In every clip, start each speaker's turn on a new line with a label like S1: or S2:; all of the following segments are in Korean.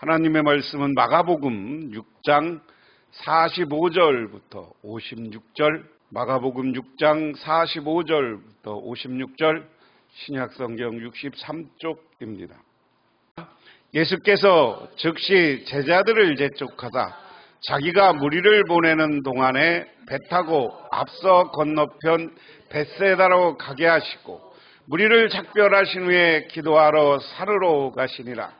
S1: 하나님의 말씀은 마가복음 6장 45절부터 56절, 마가복음 6장 45절부터 56절, 신약성경 63쪽입니다. 예수께서 즉시 제자들을 재촉하다 자기가 무리를 보내는 동안에 배 타고 앞서 건너편 벳세다로 가게 하시고 무리를 작별하신 후에 기도하러 사르러 가시니라.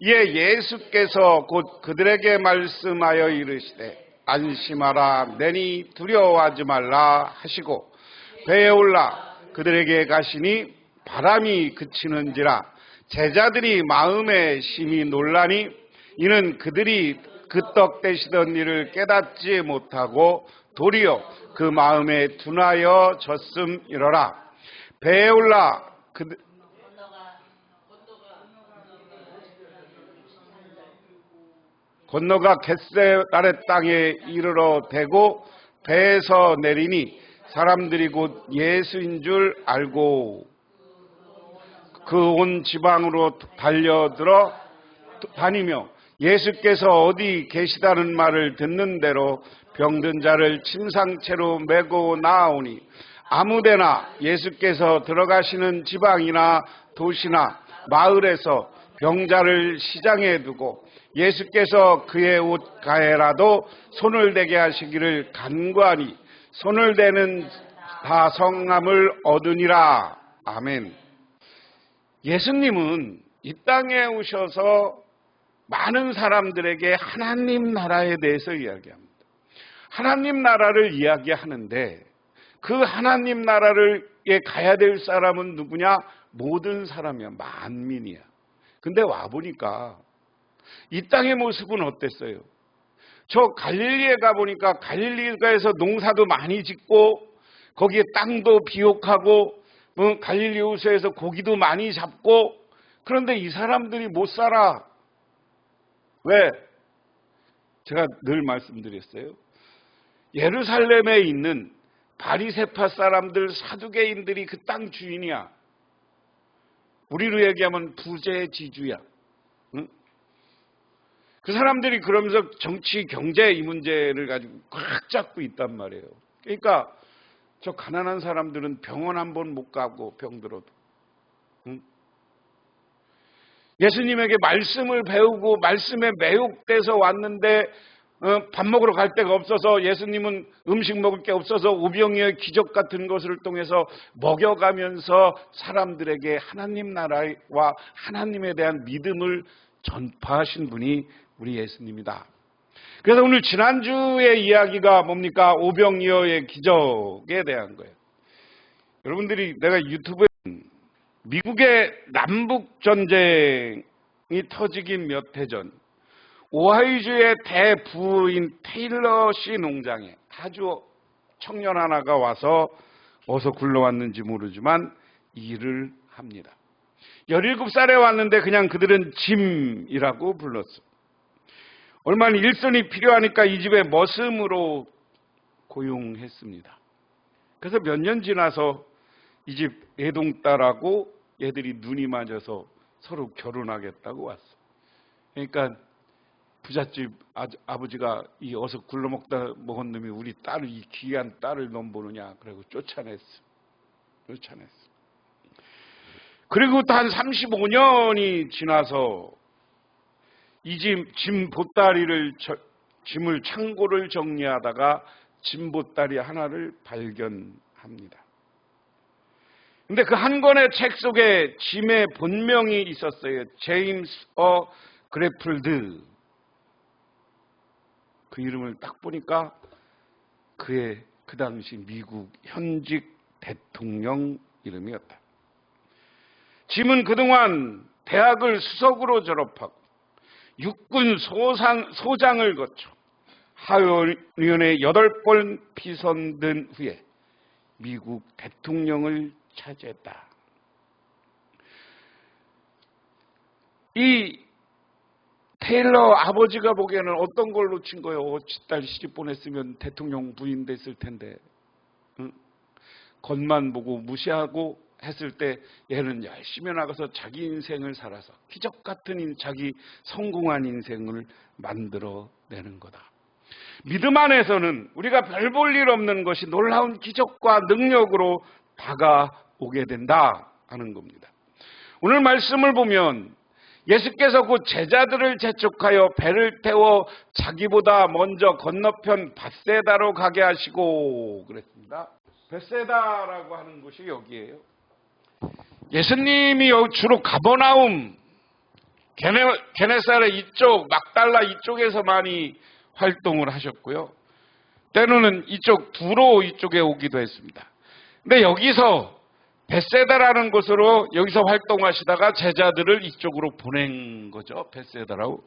S1: 이에 예수께서 곧 그들에게 말씀하여 이르시되 안심하라 내니 두려워하지 말라 하시고 배에 올라 그들에게 가시니 바람이 그치는지라. 제자들이 마음에 심히 놀라니 이는 그들이 그 떡 대시던 일을 깨닫지 못하고 도리어 그 마음에 둔하여 졌음이러라. 배에 올라 그 건너가 겟세나의 땅에 이르러 대고 배에서 내리니 사람들이 곧 예수인 줄 알고 그 온 지방으로 달려들어 다니며 예수께서 어디 계시다는 말을 듣는 대로 병든 자를 침상채로 메고 나오니 아무데나 예수께서 들어가시는 지방이나 도시나 마을에서 병자를 시장에 두고 예수께서 그의 옷 가에라도 손을 대게 하시기를 간과하니 손을 대는 다 성함을 얻으니라. 아멘. 예수님은 이 땅에 오셔서 많은 사람들에게 하나님 나라에 대해서 이야기합니다. 하나님 나라를 이야기하는데 그 하나님 나라를 가야 될 사람은 누구냐? 모든 사람이야. 만민이야. 근데 와보니까 이 땅의 모습은 어땠어요? 저 갈릴리에 가보니까 갈릴리가에서 농사도 많이 짓고 거기에 땅도 비옥하고 뭐 갈릴리 호수에서 고기도 많이 잡고 그런데 이 사람들이 못 살아. 왜? 제가 늘 말씀드렸어요. 예루살렘에 있는 바리세파 사람들 사두개인들이 그 땅 주인이야. 우리로 얘기하면 부재지주야. 응? 그 사람들이 그러면서 정치, 경제 이 문제를 가지고 꽉 잡고 있단 말이에요. 그러니까 저 가난한 사람들은 병원 한 번 못 가고 병들어도. 응? 예수님에게 말씀을 배우고 말씀에 매혹돼서 왔는데 어, 밥 먹으러 갈 데가 없어서 예수님은 음식 먹을 게 없어서 우병이의 기적 같은 것을 통해서 먹여가면서 사람들에게 하나님 나라와 하나님에 대한 믿음을 전파하신 분이 우리 예수님이다. 그래서 오늘 지난주의 이야기가 뭡니까? 오병이어의 기적에 대한 거예요. 여러분들이 내가 유튜브에 미국의 남북 전쟁이 터지기 몇 해 전 오하이주의 대부인 테일러 씨 농장에 아주 청년 하나가 와서 어서 굴러왔는지 모르지만 일을 합니다. 17살에 왔는데 그냥 그들은 짐이라고 불렀어. 얼마나 일손이 필요하니까 이 집에 머슴으로 고용했습니다. 그래서 몇 년 지나서 이 집 애동딸하고 얘들이 눈이 맞아서 서로 결혼하겠다고 왔어. 그러니까 부잣집 아버지가 이 어서 굴러먹다 먹은 놈이 우리 딸을 이 귀한 딸을 넘보느냐 그리고 쫓아냈어. 쫓아냈어. 그리고 또한 35년이 지나서 이 짐, 짐 보따리를 짐을 창고를 정리하다가 짐 보따리 하나를 발견합니다. 근데 그 한 권의 책 속에 짐의 본명이 있었어요. 제임스 어 그래플드. 그 이름을 딱 보니까 그의 그 당시 미국 현직 대통령 이름이었다. 짐은 그동안 대학을 수석으로 졸업하고 육군 소상, 소장을 거쳐 하원위원회 여덟 번 피선된 후에 미국 대통령을 차지했다. 이 테일러 아버지가 보기에는 어떤 걸 놓친 거예요? 딸 시집 보냈으면 대통령 부인 됐을 텐데. 응? 겉만 보고 무시하고 했을 때 얘는 열심히 나가서 자기 인생을 살아서 기적 같은 자기 성공한 인생을 만들어 내는 거다. 믿음 안에서는 우리가 별 볼 일 없는 것이 놀라운 기적과 능력으로 다가오게 된다 하는 겁니다. 오늘 말씀을 보면 예수께서 그 제자들을 재촉하여 배를 태워 자기보다 먼저 건너편 밧세다로 가게 하시고 그랬습니다. 벳세다라고 하는 곳이 여기에요. 예수님이 주로 가버나움, 게네, 게네사레 이쪽, 막달라 이쪽에서 많이 활동을 하셨고요. 때로는 이쪽 두로 이쪽에 오기도 했습니다. 근데 여기서 베세다라는 곳으로 여기서 활동하시다가 제자들을 이쪽으로 보낸 거죠. 베세다라고.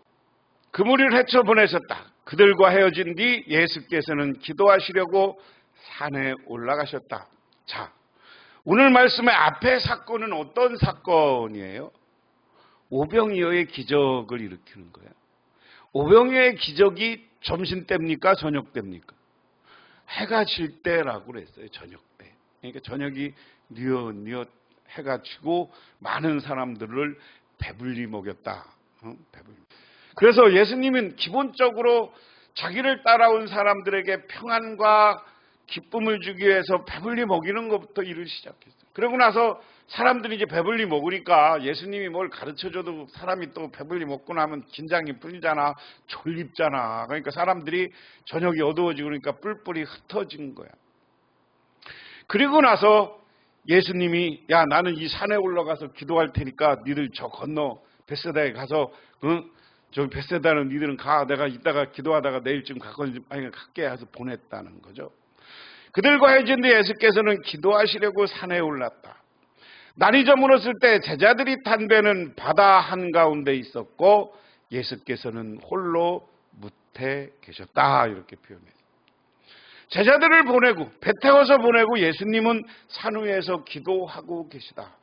S1: 그 무리를 헤쳐 보내셨다. 그들과 헤어진 뒤 예수께서는 기도하시려고 산에 올라가셨다. 자, 오늘 말씀의 앞에 사건은 어떤 사건이에요? 오병이어의 기적을 일으키는 거예요. 오병이어의 기적이 점심 때입니까? 저녁 때입니까? 해가 질 때라고 그랬어요. 저녁 때. 그러니까 저녁이 뉘엿뉘엿 해가 지고 많은 사람들을 배불리 먹였다. 어? 배불리. 그래서 예수님은 기본적으로 자기를 따라온 사람들에게 평안과 기쁨을 주기 위해서 배불리 먹이는 것부터 일을 시작했어요. 그러고 나서 사람들이 이제 배불리 먹으니까 예수님이 뭘 가르쳐줘도 사람이 또 배불리 먹고 나면 긴장이 풀리잖아. 졸립잖아. 그러니까 사람들이 저녁이 어두워지고 그러니까 뿔뿔이 흩어진 거야. 그리고 나서 예수님이 야 나는 이 산에 올라가서 기도할 테니까 니들 저 건너 베세다에 가서 응? 저 베세다는 니들은 가 내가 이따가 기도하다가 내일쯤 가거든 아니 갈게 해서 보냈다는 거죠. 그들과 해진 뒤 예수께서는 기도하시려고 산에 올랐다. 날이 저물었을 때 제자들이 탄 배는 바다 한가운데 있었고 예수께서는 홀로 무태 계셨다 이렇게 표현해요. 제자들을 보내고 배 태워서 보내고 예수님은 산 위에서 기도하고 계시다.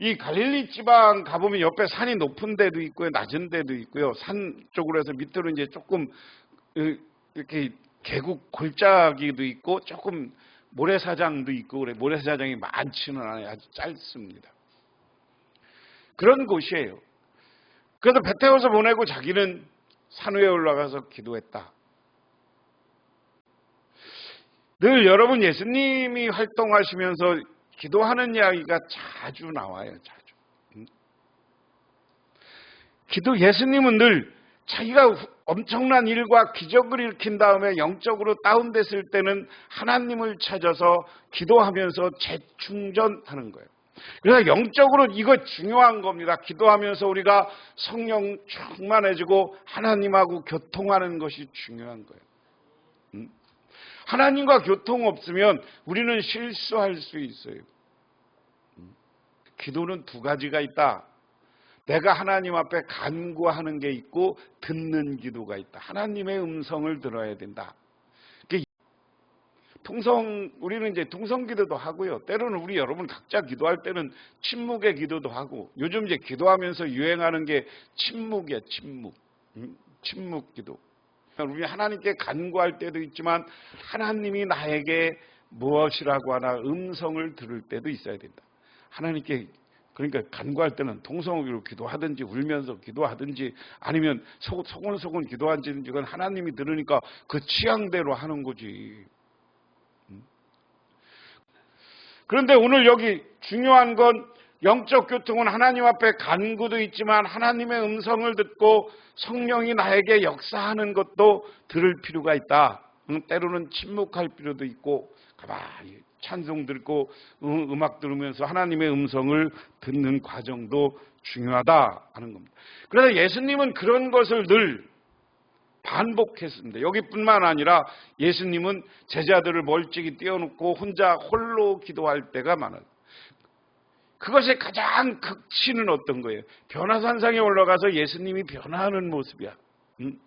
S1: 이 갈릴리 지방 가보면 옆에 산이 높은 데도 있고요, 낮은 데도 있고요. 산 쪽으로 해서 밑으로 이제 조금 이렇게 계곡 골짜기도 있고 조금 모래사장도 있고 그래 모래사장이 많지는 않아요. 아주 짧습니다. 그런 곳이에요. 그래서 배 태워서 보내고 자기는 산 위에 올라가서 기도했다. 늘 여러분 예수님이 활동하시면서 기도하는 이야기가 자주 나와요. 자주. 음. 기도 예수님은 늘 자기가 엄청난 일과 기적을 일으킨 다음에 영적으로 다운됐을 때는 하나님을 찾아서 기도하면서 재충전하는 거예요. 그래서 영적으로 이거 중요한 겁니다. 기도하면서 우리가 성령 충만해지고 하나님하고 교통하는 것이 중요한 거예요. 음? 하나님과 교통 없으면 우리는 실수할 수 있어요. 음? 기도는 두 가지가 있다. 내가 하나님 앞에 간구하는 게 있고 듣는 기도가 있다. 하나님의 음성을 들어야 된다. 통성 우리는 이제 통성 기도도 하고요. 때로는 우리 여러분 각자 기도할 때는 침묵의 기도도 하고 요즘 이제 기도하면서 유행하는 게 침묵이야, 침묵. 음, 침묵 기도. 우리 하나님께 간구할 때도 있지만 하나님이 나에게 무엇이라고 하나 음성을 들을 때도 있어야 된다. 하나님께 그러니까 간구할 때는 통성으로 기도하든지 울면서 기도하든지 아니면 소곤소곤 기도하든지 이건 하나님이 들으니까 그 취향대로 하는 거지. 음? 그런데 오늘 여기 중요한 건 영적 교통은 하나님 앞에 간구도 있지만 하나님의 음성을 듣고 성령이 나에게 역사하는 것도 들을 필요가 있다. 때로는 침묵할 필요도 있고 가만히 찬송 듣고 음악 들으면서 하나님의 음성을 듣는 과정도 중요하다 하는 겁니다. 그래서 예수님은 그런 것을 늘 반복했습니다. 여기뿐만 아니라 예수님은 제자들을 멀찍이 띄워놓고 혼자 홀로 기도할 때가 많아요. 그것의 가장 극치는 어떤 거예요? 변화산상에 올라가서 예수님이 변화하는 모습이야. 음?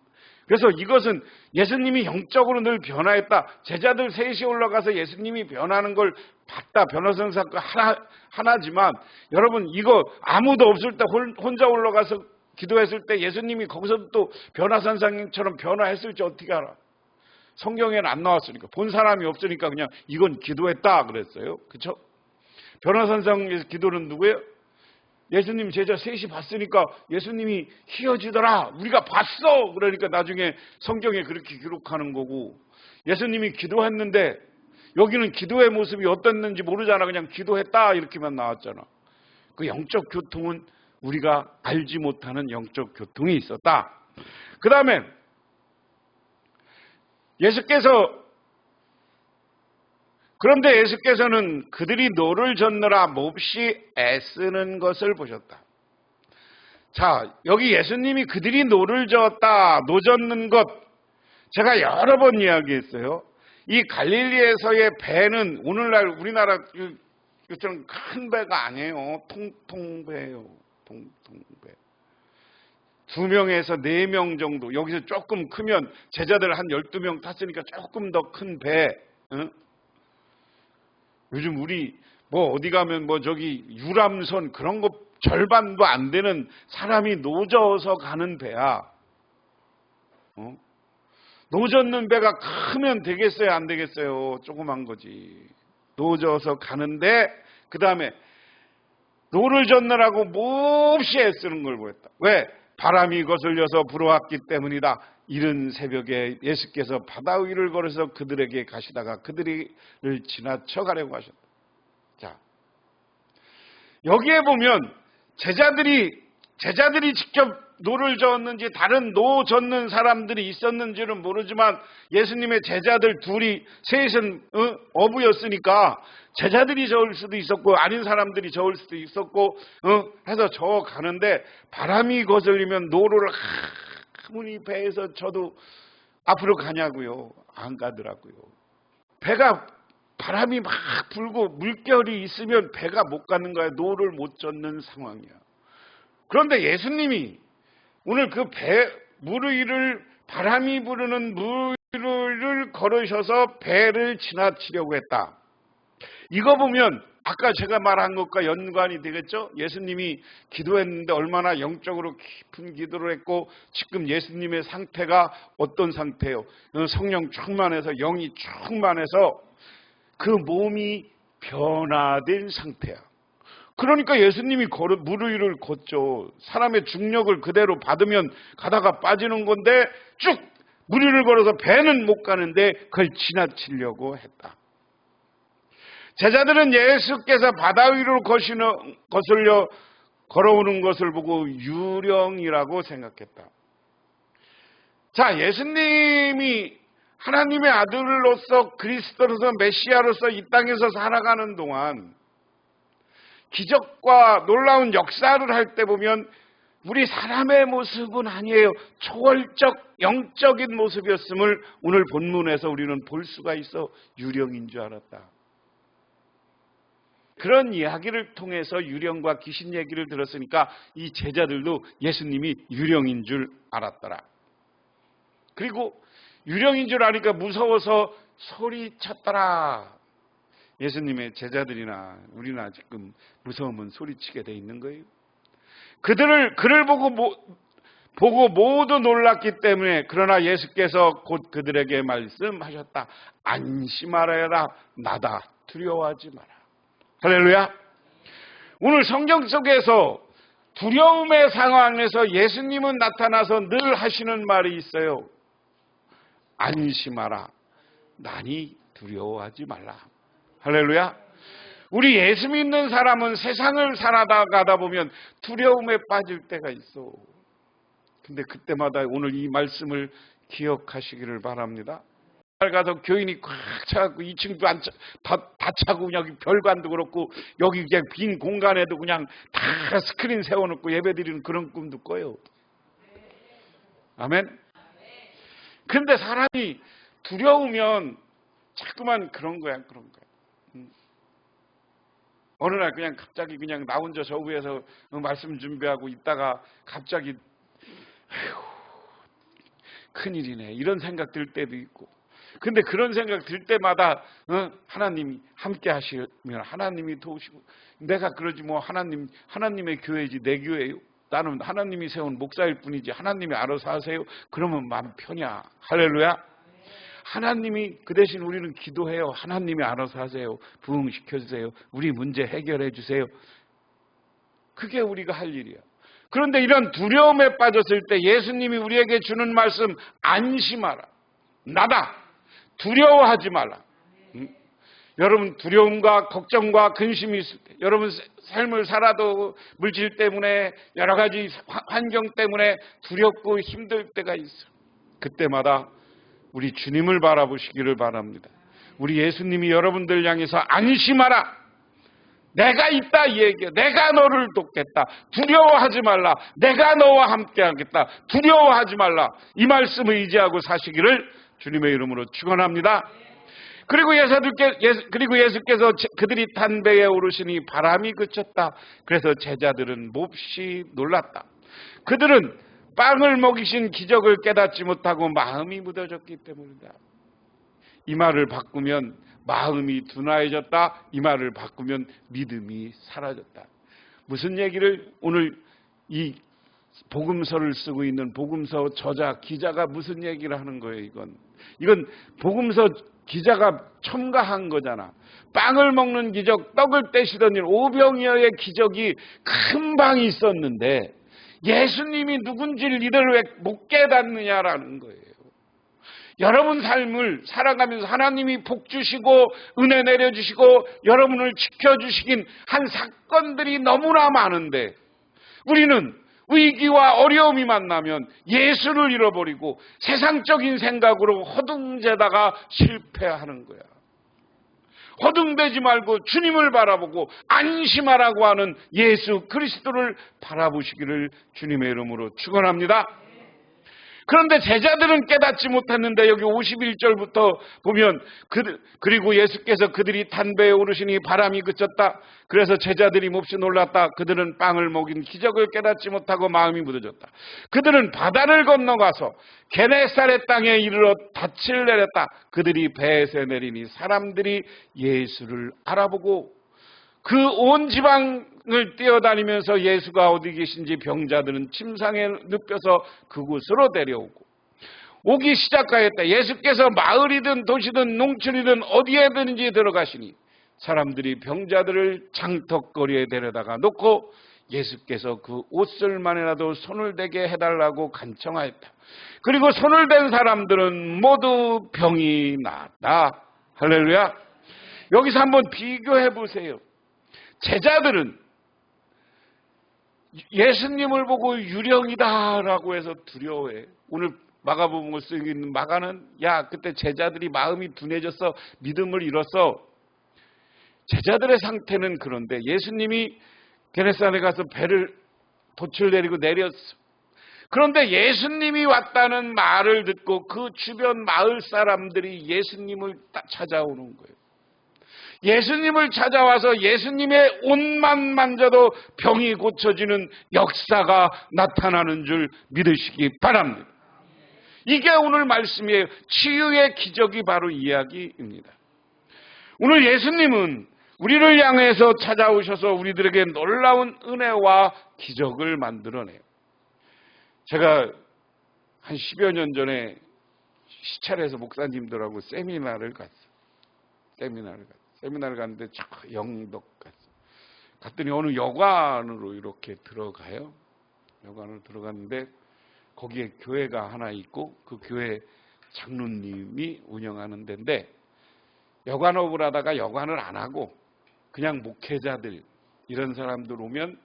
S1: 그래서 이것은 예수님이 영적으로 늘 변화했다. 제자들 셋이 올라가서 예수님이 변하는 걸 봤다. 변화산상 하나, 하나지만 여러분 이거 아무도 없을 때 혼- 혼자 올라가서 기도했을 때 예수님이 거기서 또 변화산상처럼 변화했을지 어떻게 알아? 성경에는 안 나왔으니까 본 사람이 없으니까 그냥 이건 기도했다 그랬어요. 그렇죠? 변화산상에서 기도는 누구예요? 예수님 제자 셋이 봤으니까 예수님이 희어지더라. 우리가 봤어. 그러니까 나중에 성경에 그렇게 기록하는 거고 예수님이 기도했는데 여기는 기도의 모습이 어땠는지 모르잖아. 그냥 기도했다 이렇게만 나왔잖아. 그 영적 교통은 우리가 알지 못하는 영적 교통이 있었다. 그 다음에 예수께서 그런데 예수께서는 그들이 노를 젓느라 몹시 애쓰는 것을 보셨다. 자, 여기 예수님이 그들이 노를 저었다, 노젓는 것. 제가 여러 번 이야기했어요. 이 갈릴리에서의 배는 오늘날 우리나라 좀큰 배가 아니에요. 통통배예요. 통통배. 두 명에서 네 명 정도. 여기서 조금 크면 제자들 한 12명 탔으니까 조금 더 큰 배. 응? 요즘 우리 뭐 어디 가면 뭐 저기 유람선 그런 거 절반도 안 되는 사람이 노져서 가는 배야. 어? 노젓는 배가 크면 되겠어요, 안 되겠어요? 조그만 거지. 노져서 가는데 그 다음에 노를 젓느라고 몹시 애쓰는 걸 보였다. 왜? 바람이 거슬려서 불어왔기 때문이다. 이른 새벽에 예수께서 바다 위를 걸어서 그들에게 가시다가 그들을 지나쳐 가려고 하셨다. 자, 여기에 보면 제자들이 제자들이 직접 노를 저었는지 다른 노 젓는 사람들이 있었는지는 모르지만 예수님의 제자들 둘이 셋은 어? 어부였으니까 제자들이 저을 수도 있었고 아닌 사람들이 저을 수도 있었고 어? 해서 저어 가는데 바람이 거슬리면 노를 아 무리 배에서 저도 앞으로 가냐고요. 안 가더라고요. 배가 바람이 막 불고 물결이 있으면 배가 못 가는 거야. 노를 못 젓는 상황이야. 그런데 예수님이 오늘 그 배, 물 위를 바람이 부르는 물 위를 걸으셔서 배를 지나치려고 했다. 이거 보면 아까 제가 말한 것과 연관이 되겠죠? 예수님이 기도했는데 얼마나 영적으로 깊은 기도를 했고 지금 예수님의 상태가 어떤 상태예요? 성령 충만해서 영이 충만해서 그 몸이 변화된 상태야. 그러니까 예수님이 물 위를 걷죠. 사람의 중력을 그대로 받으면 가다가 빠지는 건데 쭉물 위를 걸어서 배는 못 가는데 그걸 지나치려고 했다. 제자들은 예수께서 바다 위로 거시는, 거슬려 걸어오는 것을 보고 유령이라고 생각했다. 자, 예수님이 하나님의 아들로서 그리스도로서 메시아로서 이 땅에서 살아가는 동안 기적과 놀라운 역사를 할 때 보면 우리 사람의 모습은 아니에요. 초월적 영적인 모습이었음을 오늘 본문에서 우리는 볼 수가 있어 유령인 줄 알았다. 그런 이야기를 통해서 유령과 귀신 얘기를 들었으니까 이 제자들도 예수님이 유령인 줄 알았더라. 그리고 유령인 줄 아니까 무서워서 소리쳤더라. 예수님의 제자들이나 우리나 지금 무서우면 소리치게 돼 있는 거예요. 그들을 그를 보고 모, 보고 모두 놀랐기 때문에 그러나 예수께서 곧 그들에게 말씀하셨다. 안심하라 나다 두려워하지 마라. 할렐루야. 오늘 성경 속에서 두려움의 상황에서 예수님은 나타나서 늘 하시는 말이 있어요. 안심하라. 나니 두려워하지 말라. 할렐루야. 우리 예수 믿는 사람은 세상을 살아가다 보면 두려움에 빠질 때가 있어. 근데 그때마다 오늘 이 말씀을 기억하시기를 바랍니다. 가서 교인이 꽉 차갖고 2층도 안 차, 다, 다 차고 여기 별관도 그렇고 여기 그냥 빈 공간에도 그냥 다 스크린 세워놓고 예배드리는 그런 꿈도 꿔요. 아멘. 근데 사람이 두려우면 자꾸만 그런 거야, 그런 거야. 어느 날 그냥 갑자기 그냥 나 혼자 저 위에서 말씀 준비하고 있다가 갑자기 큰일이네 이런 생각 들 때도 있고 근데 그런 생각 들 때마다 어? 하나님이 함께 하시면 하나님이 도우시고 내가 그러지 뭐 하나님 하나님의 교회지 내 교회요 나는 하나님이 세운 목사일 뿐이지 하나님이 알아서 하세요. 그러면 마음 편이야. 할렐루야. 하나님이 그 대신 우리는 기도해요. 하나님이 알아서 하세요. 부흥시켜 주세요. 우리 문제 해결해 주세요. 그게 우리가 할 일이야. 그런데 이런 두려움에 빠졌을 때 예수님이 우리에게 주는 말씀 안심하라. 나다. 두려워하지 말라. 음? 여러분 두려움과 걱정과 근심이 있을 때 여러분 삶을 살아도 물질 때문에 여러 가지 환경 때문에 두렵고 힘들 때가 있어. 그때마다 우리 주님을 바라보시기를 바랍니다. 우리 예수님이 여러분들 향해서 안심하라. 내가 있다 이 얘기야. 내가 너를 돕겠다. 두려워하지 말라. 내가 너와 함께 하겠다. 두려워하지 말라. 이 말씀을 의지하고 사시기를 주님의 이름으로 축원합니다. 그리고 예수께 예수, 그리고 예수께서 그들이 탄 배에 오르시니 바람이 그쳤다. 그래서 제자들은 몹시 놀랐다. 그들은 빵을 먹이신 기적을 깨닫지 못하고 마음이 묻어졌기 때문이다. 이 말을 바꾸면 마음이 둔화해졌다. 이 말을 바꾸면 믿음이 사라졌다. 무슨 얘기를 오늘 이 복음서를 쓰고 있는 복음서 저자 기자가 무슨 얘기를 하는 거예요, 이건. 이건 복음서 기자가 첨가한 거잖아. 빵을 먹는 기적, 떡을 떼시던 일, 오병이어의 기적이 큰 방이 있었는데 예수님이 누군지를 니들 왜 못 깨닫느냐라는 거예요. 여러분 삶을 살아가면서 하나님이 복 주시고 은혜 내려 주시고 여러분을 지켜 주시긴 한 사건들이 너무나 많은데 우리는 위기와 어려움이 만나면 예수를 잃어버리고 세상적인 생각으로 허둥재다가 실패하는 거야. 허둥대지 말고 주님을 바라보고 안심하라고 하는 예수 그리스도를 바라보시기를 주님의 이름으로 축원합니다. 그런데 제자들은 깨닫지 못했는데 여기 51절부터 보면 그, 그리고 예수께서 그들이 탄배에 오르시니 바람이 그쳤다. 그래서 제자들이 몹시 놀랐다. 그들은 빵을 먹인 기적을 깨닫지 못하고 마음이 묻어졌다. 그들은 바다를 건너가서 게네사렛 땅에 이르러 닻을 내렸다. 그들이 배에서 내리니 사람들이 예수를 알아보고 그 온 지방을 뛰어다니면서 예수가 어디 계신지 병자들은 침상에 눕혀서 그곳으로 데려오고 오기 시작하였다. 예수께서 마을이든 도시든 농촌이든 어디에든지 들어가시니 사람들이 병자들을 장턱거리에 데려다가 놓고 예수께서 그 옷을만이라도 손을 대게 해달라고 간청하였다. 그리고 손을 댄 사람들은 모두 병이 나았다. 할렐루야. 여기서 한번 비교해 보세요. 제자들은 예수님을 보고 유령이다라고 해서 두려워해. 오늘 마가복음을 쓰고 있는 마가는 야 그때 제자들이 마음이 둔해져서 믿음을 잃었어. 제자들의 상태는 그런데 예수님이 게네사에 가서 배를 돛을 내리고 내렸어. 그런데 예수님이 왔다는 말을 듣고 그 주변 마을 사람들이 예수님을 찾아오는 거예요. 예수님을 찾아와서 예수님의 옷만 만져도 병이 고쳐지는 역사가 나타나는 줄 믿으시기 바랍니다. 이게 오늘 말씀이에요. 치유의 기적이 바로 이야기입니다. 오늘 예수님은 우리를 향해서 찾아오셔서 우리들에게 놀라운 은혜와 기적을 만들어내요. 제가 한 10여 년 전에 시찰에서 목사님들하고 세미나를 갔어요. 세미나를 갔어요. 세미나를 갔는데 저 영덕 갔어. 갔더니 어느 여관으로 이렇게 들어가요. 여관으로 들어갔는데 거기에 교회가 하나 있고 그 교회 장로님이 운영하는 데인데 여관업을 하다가 여관을 안 하고 그냥 목회자들 이런 사람들 오면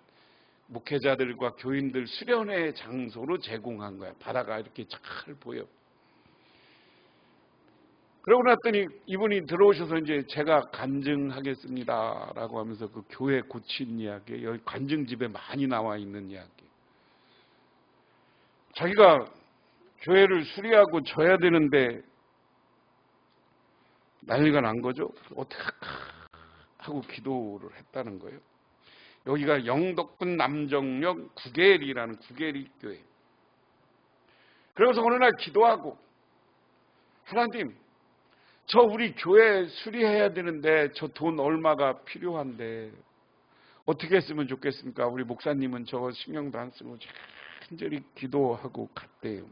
S1: 목회자들과 교인들 수련회 장소로 제공한 거야. 바다가 이렇게 잘 보여. 그러고 났더니 이분이 들어오셔서 이제 제가 간증하겠습니다라고 하면서 그 교회 고친 이야기, 여기 간증집에 많이 나와 있는 이야기. 자기가 교회를 수리하고 져야 되는데 난리가 난 거죠. 어떻게 하고 기도를 했다는 거예요. 여기가 영덕군 남정역 구계리라는 구계리 교회. 그래서 어느 날 기도하고 하나님 저 우리 교회 수리해야 되는데 저 돈 얼마가 필요한데 어떻게 했으면 좋겠습니까? 우리 목사님은 저거 신경도 안 쓰고 간절히 기도하고 갔대요.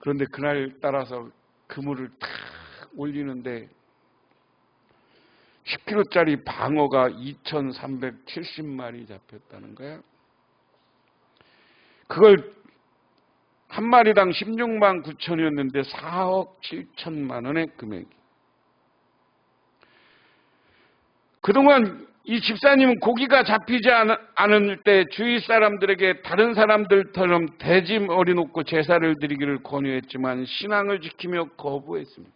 S1: 그런데 그날 따라서 그물을 탁 올리는데 10kg짜리 방어가 2,370마리 잡혔다는 거야. 그걸 한 마리당 16만 9천이었는데 4억 7천만 원의 금액이. 그동안 이 집사님은 고기가 잡히지 않을 때 주위 사람들에게 다른 사람들처럼 대짐 어리 놓고 제사를 드리기를 권유했지만 신앙을 지키며 거부했습니다.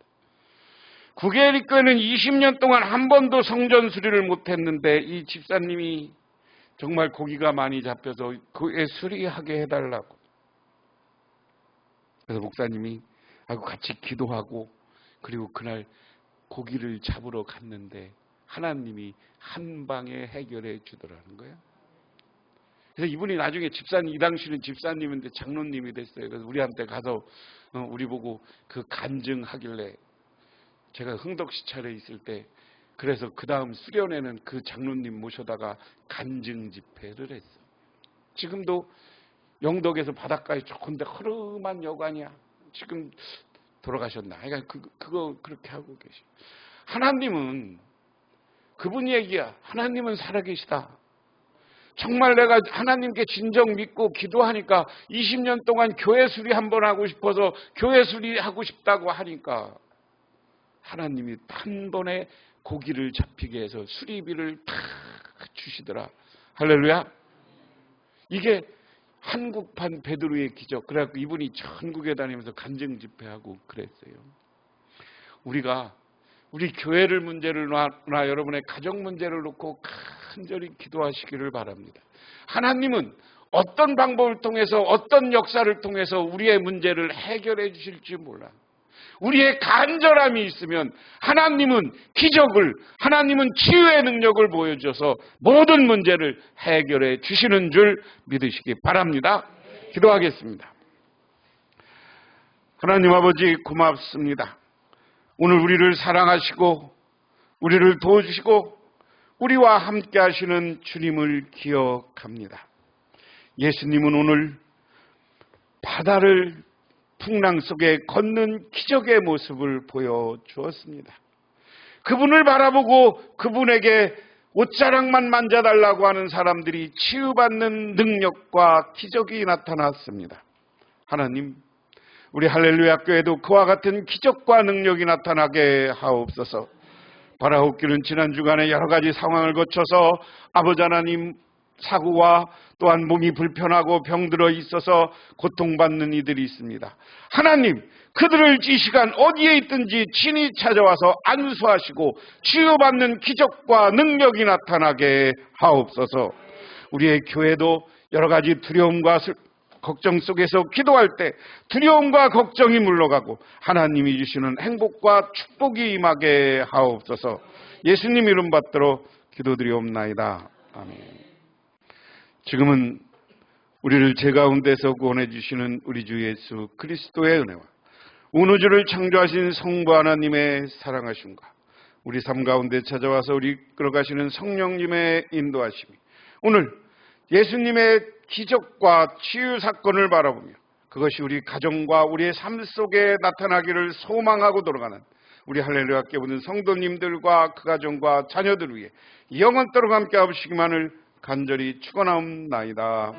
S1: 구계리교회는 20년 동안 한 번도 성전 수리를 못했는데 이 집사님이 정말 고기가 많이 잡혀서 그에 수리하게 해달라고. 그래서 목사님이 하고 같이 기도하고 그리고 그날 고기를 잡으러 갔는데 하나님이 한 방에 해결해 주더라는 거예요. 그래서 이분이 나중에 집사님, 이 당시는 집사님인데 장로님이 됐어요. 그래서 우리한테 가서 어, 우리 보고 그 간증하길래 제가 흥덕시찰에 있을 때 그래서 그 다음 수련회는 그 장로님 모셔다가 간증 집회를 했어. 지금도 영덕에서 바닷가에 좋은데 흐름한 여관이야. 지금 돌아가셨나? 그러니까 그, 그거 그렇게 하고 계시. 하나님은 그분 얘기야. 하나님은 살아계시다. 정말 내가 하나님께 진정 믿고 기도하니까 20년 동안 교회 수리 한번 하고 싶어서 교회 수리 하고 싶다고 하니까 하나님이 한 번에 고기를 잡히게 해서 수리비를 다 주시더라. 할렐루야. 이게 한국판 베드로의 기적. 그래갖고 이분이 전국에 다니면서 간증 집회하고 그랬어요. 우리가 우리 교회를 문제를 놔 여러분의 가정 문제를 놓고 간절히 기도하시기를 바랍니다. 하나님은 어떤 방법을 통해서 어떤 역사를 통해서 우리의 문제를 해결해 주실지 몰라. 우리의 간절함이 있으면 하나님은 기적을, 하나님은 치유의 능력을 보여줘서 모든 문제를 해결해 주시는 줄 믿으시기 바랍니다. 기도하겠습니다. 하나님 아버지 고맙습니다. 오늘 우리를 사랑하시고 우리를 도와주시고 우리와 함께 하시는 주님을 기억합니다. 예수님은 오늘 바다를 풍랑 속에 걷는 기적의 모습을 보여주었습니다. 그분을 바라보고 그분에게 옷자락만 만져달라고 하는 사람들이 치유받는 능력과 기적이 나타났습니다. 하나님, 우리 할렐루야 교회도 그와 같은 기적과 능력이 나타나게 하옵소서. 바라옵기는 지난 주간에 여러 가지 상황을 거쳐서 아버지 하나님 사고와 또한 몸이 불편하고 병들어 있어서 고통받는 이들이 있습니다. 하나님, 그들을 이 시간 어디에 있든지 친히 찾아와서 안수하시고 치유받는 기적과 능력이 나타나게 하옵소서. 우리의 교회도 여러 가지 두려움과 걱정 속에서 기도할 때 두려움과 걱정이 물러가고 하나님이 주시는 행복과 축복이 임하게 하옵소서. 예수님 이름 받들어 기도드리옵나이다. 아멘. 지금은 우리를 제 가운데서 구원해 주시는 우리 주 예수 그리스도의 은혜와 온 우주를 창조하신 성부 하나님의 사랑하심과 우리 삶 가운데 찾아와서 우리 끌어가시는 성령님의 인도하심이 오늘 예수님의 기적과 치유 사건을 바라보며 그것이 우리 가정과 우리의 삶 속에 나타나기를 소망하고 돌아가는 우리 할렐루야 깨우는 성도님들과 그 가정과 자녀들 위해 영원토록 함께 하시기만을 간절히 축원하옵나이다.